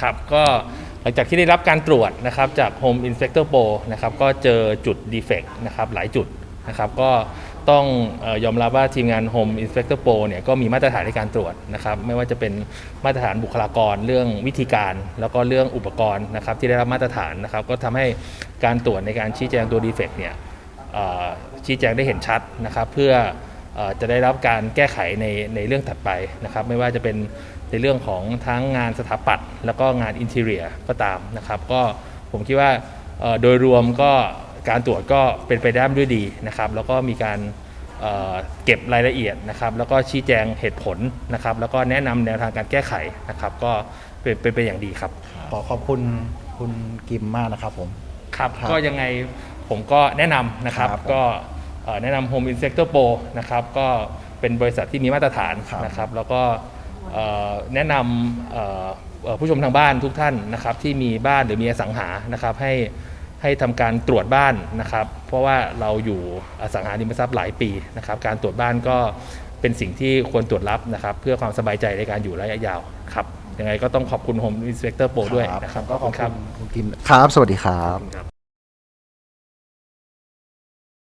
ครับก็หลังจากที่ได้รับการตรวจนะครับจาก Home Inspector Pro นะครับก็เจอจุด defect นะครับหลายจุดนะครับก็ต้องยอมรับว่าทีมงาน Home Inspector Pro เนี่ยก็มีมาตรฐานในการตรวจนะครับไม่ว่าจะเป็นมาตรฐานบุคลากรเรื่องวิธีการ แล้วก็เรื่องอุปกรณ์นะครับที่ได้รับมาตรฐานนะครับก็ทำให้การตรวจในการชี้แจงตัว defect เนี่ยชี้แจงได้เห็นชัดนะครับเพื่อ จะได้รับการแก้ไขในในเรื่องถัดไปนะครับ ไม่ว่าจะเป็นในเรื่องของทั้งงานสถาปัตย์แล้วก็งานอินเทเรียก็ตามนะครับ ก็ผมคิดว่าเอ่อโดยรวมก็การตรวจก็เป็นไปได้ด้วยดีนะครับ แล้วก็มีการเอ่อเก็บรายละเอียดนะครับ แล้วก็ชี้แจงเหตุผลนะครับ แล้วก็แนะนำแนวทางการแก้ไขนะครับ ก็เป็นเป็นไปอย่างดีครับขอขอบคุณคุณกิมมากนะครับผมครับครับก็ยังไงผมก็แนะนำนะครับครับก็เอ่อ แนะนำ Home Inspector Pro นะครับก็เป็นบริษัทที่มีมาตรฐานครับนะครับ แล้วก็เอ่อแนะนำเอ่อเอ่อผู้ชมทางบ้านทุกท่านนะครับที่มีบ้านหรือมีอสังหานะครับให้ให้ทำการตรวจบ้านนะครับ เพราะว่าเราอยู่อสังหาริมทรัพย์หลายปีนะครับ การตรวจบ้านก็เป็นสิ่งที่ควรตรวจรับนะครับ เพื่อความสบายใจในการอยู่ระยะยาวครับยังไงก็ต้องขอบคุณ Home Inspector Pro ด้วยนะครับก็ขอบครัคุณคุณกิมครับ สวัสดีครับครับ